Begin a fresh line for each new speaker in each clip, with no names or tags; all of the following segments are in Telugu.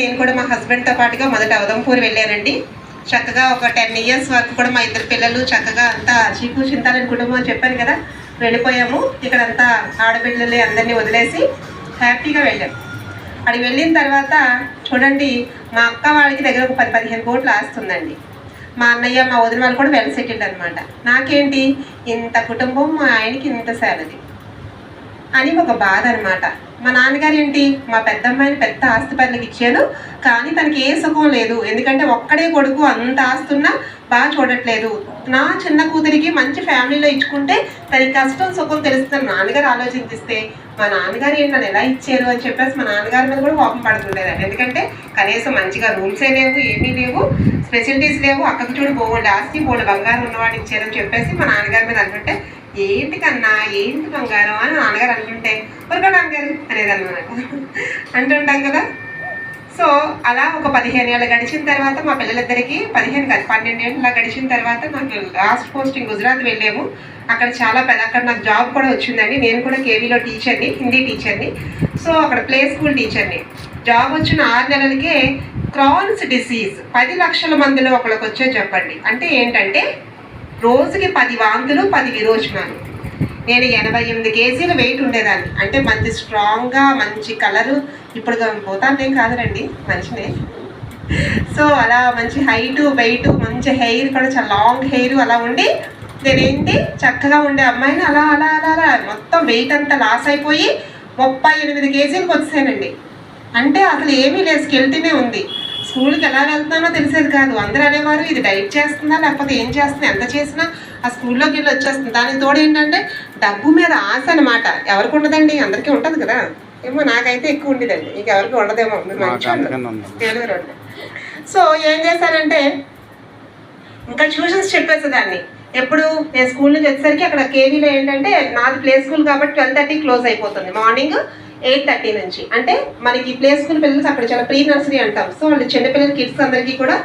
నేను కూడా మా హస్బెండ్తో పాటుగా మొదట అవదంపూర్ వెళ్ళానండి. చక్కగా ఒక టెన్ ఇయర్స్ వరకు కూడా మా ఇద్దరు పిల్లలు చక్కగా అంతా చీపు చింతాలని కుటుంబం అని చెప్పాను కదా వెళ్ళిపోయాము. ఇక్కడ అంతా ఆడపిల్లలే అందరినీ వదిలేసి హ్యాపీగా వెళ్ళాం. అక్కడికి వెళ్ళిన తర్వాత చూడండి మా అక్క వాళ్ళకి దగ్గర ఒక పది పదిహేను కోట్లు ఆస్తుందండి. మా అన్నయ్య మా వదిన వాళ్ళు కూడా వెల్ సెటిల్డ్ అనమాట నాకేంటి ఇంత కుటుంబం మా ఆయనకి ఇంత శాలరీ. అని ఒక బాధ అనమాట మా నాన్నగారు ఏంటి? మా పెద్దమ్మాయిని పెద్ద ఆస్తి పనులకు ఇచ్చాను కానీ తనకి ఏ సుఖం లేదు. ఎందుకంటే ఒక్కడే కొడుకు అంత ఆస్తున్నా బాగా చూడట్లేదు. నా చిన్న కూతురికి మంచి ఫ్యామిలీలో ఇచ్చుకుంటే తనకి కష్టం సుఖం తెలుస్తుంది నాన్నగారు ఆలోచించిస్తే మా నాన్నగారు ఏంటి? నన్ను ఎలా ఇచ్చారు అని చెప్పేసి మా నాన్నగారి మీద కూడా కోపం పడుతుండేదాన్ని. ఎందుకంటే కనీసం మంచిగా రూమ్సే లేవు ఏమీ లేవు ఫెసిలిటీస్ లేవు అక్కకు చూడు బోల్డ్ ఆస్తి పోడు బంగారం ఉన్నవాడు ఇచ్చారని చెప్పేసి మా నాన్నగారి మీద అనుకుంటే ఏంటి కన్నా? ఏంటి బంగారం అని నాన్నగారు అంటుంటే ఊరుకో నాన్నగారు అనేది అనమాట. అంటుంటాం కదా. సో అలా ఒక పదిహేను ఏళ్ళు గడిచిన తర్వాత మా పిల్లలిద్దరికీ పదిహేను కాదు పన్నెండు ఏళ్ళు గడిచిన తర్వాత నాకు లాస్ట్ పోస్టింగ్ గుజరాత్ వెళ్ళాము. అక్కడ చాలా పెద్ద అక్కడ నాకు జాబ్ కూడా వచ్చిందండి. నేను కూడా కేవీలో టీచర్ని హిందీ టీచర్ని. సో అక్కడ ప్లే స్కూల్ టీచర్ని. జాబ్ వచ్చిన ఆరు నెలలకే క్రాన్స్ డిసీజ్. పది లక్షల మందిలో ఒకళ్ళకి వచ్చే చెప్పండి. అంటే ఏంటంటే రోజుకి పది వాంతులు పది విరోచనాలు. నేను ఎనభై ఎనిమిది కేజీలు వెయిట్ ఉండేదాన్ని. అంటే మంచి స్ట్రాంగ్గా మంచి కలరు ఇప్పుడు పోతాను ఏం కాదురండి మనిషినే. సో అలా మంచి హైటు వెయిట్ మంచి హెయిర్ కూడా చాలా లాంగ్ హెయిర్ అలా ఉండి నేనేంటి చక్కగా ఉండే అమ్మాయిని అలా అలా అలా అలా మొత్తం వెయిట్ అంతా లాస్ అయిపోయి ముప్పై ఎనిమిది కేజీలకు వచ్చానండి అంటే అసలు ఏమీ లేదు స్కెల్తీనే ఉంది. స్కూల్కి ఎలా వెళ్తున్నానో తెలిసేది కాదు. అందరూ అనేవారు ఇది డైట్ చేస్తుందా లేకపోతే ఏం చేస్తుందా ఎంత చేసినా ఆ స్కూల్లోకి వెళ్ళి వచ్చేస్తుంది. దానికి తోడు ఏంటంటే డబ్బు మీద ఆశ అనమాట ఎవరికి ఉండదండి? అందరికీ ఉంటుంది కదా. ఏమో నాకైతే ఎక్కువ ఉండేదండి. మీకు ఎవరికి ఉండదేమో. మీరు సో ఏం చేశానంటే ఇంకా ట్యూషన్స్ చెప్పేసేదాన్ని. ఎప్పుడు నేను స్కూల్ నుంచి వచ్చేసరికి అక్కడ కేవీలో ఏంటంటే నాది ప్లే స్కూల్ కాబట్టి ట్వెల్వ్ థర్టీ క్లోజ్ అయిపోతుంది. మార్నింగ్ ఎయిట్ థర్టీ నుంచి. అంటే మనకి ప్లే స్కూల్ పిల్లలకి అక్కడ చాలా ప్రీ నర్సరీ అంటాం. సో వాళ్ళు చిన్నపిల్లల కిడ్స్ అందరికీ కూడా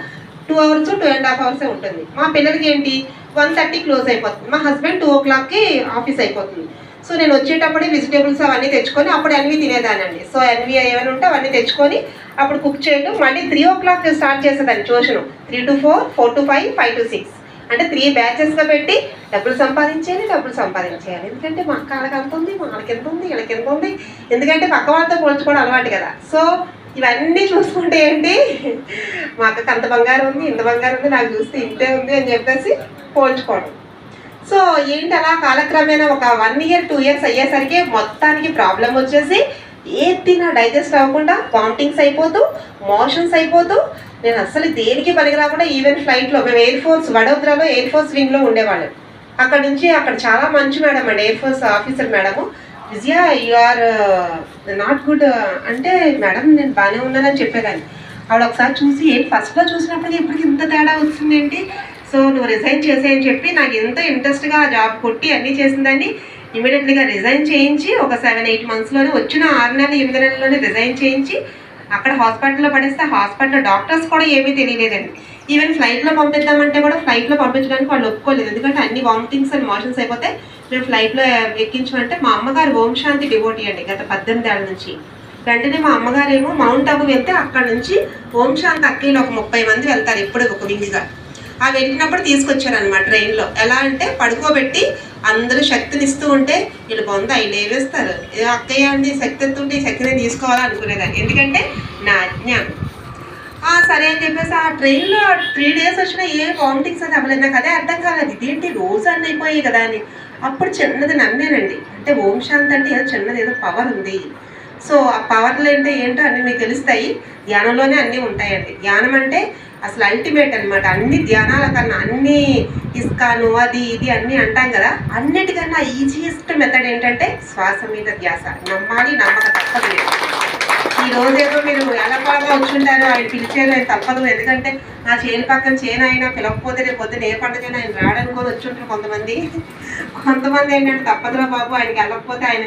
two hours two and half అవర్సే ఉంటుంది. మా పిల్లలకి ఏంటి? వన్ థర్టీ క్లోజ్ అయిపోతుంది. మా హస్బెండ్ టూ ఓ క్లాక్కి ఆఫీస్ అయిపోతుంది. సో నేను వచ్చేటప్పుడే వెజిటేబుల్స్ అవన్నీ తెచ్చుకొని అప్పుడు ఎన్వి తినేదానండి. సో అన్వి ఏమైనా ఉంటే అవన్నీ తెచ్చుకొని అప్పుడు కుక్ చేయడం. మళ్ళీ త్రీ ఓ క్లాక్ స్టార్ట్ చేసేదాన్ని tuition. Three to four four to five five to six. అంటే త్రీ బ్యాచెస్గా పెట్టి డబ్బులు సంపాదించేయాలి డబ్బులు సంపాదించేయాలి. ఎందుకంటే మా అక్క వాళ్ళకి ఎంత ఉంది మా వాళ్ళకి ఎంత ఉంది వీళ్ళకి ఎంత ఉంది? ఎందుకంటే పక్క వాళ్ళతో పోల్చుకోవడం అలవాటు కదా. సో ఇవన్నీ చూసుకుంటే ఏంటి? మా అక్కకి అంత బంగారం ఉంది ఇంత బంగారం ఉంది నాకు చూస్తే ఇంతే ఉంది అని చెప్పేసి పోల్చుకోవడం. సో ఏంటి అలా కాలక్రమేణా ఒక వన్ ఇయర్ టూ ఇయర్స్ అయ్యేసరికి మొత్తానికి ప్రాబ్లం వచ్చేసి ఏ తిన్నా డైజెస్ట్ అవ్వకుండా వామిటింగ్స్ అయిపోతూ మోషన్స్ అయిపోతూ నేను అసలు దేనికి పనికిరాకుండా ఈవెన్ ఫ్లైట్లో మేము ఎయిర్ ఫోర్స్ వడోదరాలో ఎయిర్ ఫోర్స్ వింగ్లో ఉండేవాళ్ళం. అక్కడ నుంచి అక్కడ చాలా మంచి మేడం అండి air force officer madam Vijaya you are not good అంటే మేడం నేను బాగానే ఉన్నానని చెప్పేదాన్ని. ఆవిడ ఒకసారి చూసి ఏంటి ఫస్ట్లో చూసినప్పుడు ఇప్పటికి ఇంత తేడా వచ్చింది ఏంటి సో నువ్వు రిజైన్ చేసేయని చెప్పి నాకు ఎంత ఇంట్రెస్ట్గా ఆ జాబ్ కొట్టి అన్నీ చేసిందని ఇమీడియట్లీగా రిజైన్ చేయించి ఒక సెవెన్ ఎయిట్ మంత్స్లోనే వచ్చిన ఆరు నెలలు ఎనిమిది నెలల్లోనే రిజైన్ చేయించి అక్కడ హాస్పిటల్లో పడేస్తే హాస్పిటల్లో డాక్టర్స్ కూడా ఏమీ తెలియలేదండి ఈవెన్ ఫ్లైట్లో పంపిద్దామంటే కూడా ఫ్లైట్లో పంపించడానికి వాళ్ళు ఒప్పుకోలేదు. ఎందుకంటే అన్ని వామిటింగ్స్ అండ్ మోషన్స్ అయిపోతే మేము ఫ్లైట్లో ఎక్కించమంటే మా అమ్మగారు ఓం శాంతి డివోటీ అండి గత పద్దెనిమిది ఏళ్ళ నుంచి. వెంటనే మా అమ్మగారు ఏమో మౌంట్ అబు వెళ్తే అక్కడ నుంచి ఓం శాంతి అక్కీలు ఒక ముప్పై మంది వెళ్తారు ఎప్పుడు ఒక వింగ్గా ఆ వెళ్ళినప్పుడు తీసుకొచ్చారనమాట ట్రైన్లో. ఎలా అంటే పడుకోబెట్టి అందరూ శక్తిని ఇస్తూ ఉంటే వీళ్ళు బొంద అవి లేవేస్తారు. అక్కయ్య అండి శక్తి ఎత్తుంటే ఈ శక్తిని తీసుకోవాలనుకునేదాన్ని ఎందుకంటే నా అజ్ఞానం ఆ, సరే అని చెప్పేసి ఆ ట్రైన్లో త్రీ డేస్ వచ్చినా ఏ వామిటింగ్స్ అది అవ్వలేదు. నాకు అదే అర్థం కాలేదు. ఇదేంటి రోజు అన్నీ అయిపోయాయి కదా అని. అప్పుడు చిన్నది నమ్మానండి. అంటే ఓం శాంతి అంటే ఏదో చిన్నది ఏదో పవర్ ఉంది. సో ఆ పవర్లు అంటే ఏంటో అన్నీ మీకు తెలుస్తాయి. ధ్యానంలోనే అన్నీ ఉంటాయండి. ధ్యానం అంటే అసలు అల్టిమేట్ అనమాట అన్ని ధ్యానాల కన్నా అన్ని ఇస్కాను అది ఇది అన్నీ అంటాం కదా అన్నిటికన్నా ఈజియెస్ట్ మెథడ్ ఏంటంటే శ్వాస మీద ధ్యాస. నమ్మాలి నమ్మక తప్పదు లేదు. ఈ రోజు ఏదో మీరు ఎలాపాగా వచ్చుంటారు ఆయన పిలిచారు ఆయన తప్పదు. ఎందుకంటే నా చేను పక్కన చేను అయినా పిలవకపోతే రేపు పొద్దున ఏ పండుగైనా ఆయన రాడనుకొని వచ్చుంటారు కొంతమంది. కొంతమంది ఏంటంటే తప్పదురా బాబు ఆయనకి వెళ్ళకపోతే ఆయన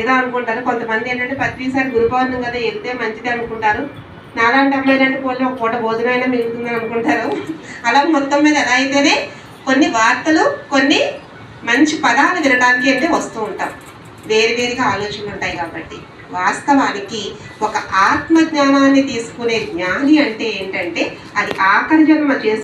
ఏదో అనుకుంటారు. కొంతమంది ఏంటంటే ప్రతిసారి గురుపౌర్ణం కదా వెళ్తే మంచిది అనుకుంటారు. నాలాంటి అమ్మాయిలు అంటే పోలే ఒక పూట భోజనం అయినా మిగులుతుందని అనుకుంటారు. అలా మొత్తం మీద ఎలా అయితేనే కొన్ని వార్తలు కొన్ని మంచి పదాలు వినడానికి అయితే వస్తూ ఉంటాం. వేరు వేరుగా ఆలోచనలు ఉంటాయి కాబట్టి. వాస్తవానికి ఒక ఆత్మజ్ఞానాన్ని తీసుకునే జ్ఞాని అంటే ఏంటంటే అది ఆఖరి జన్మ చేసి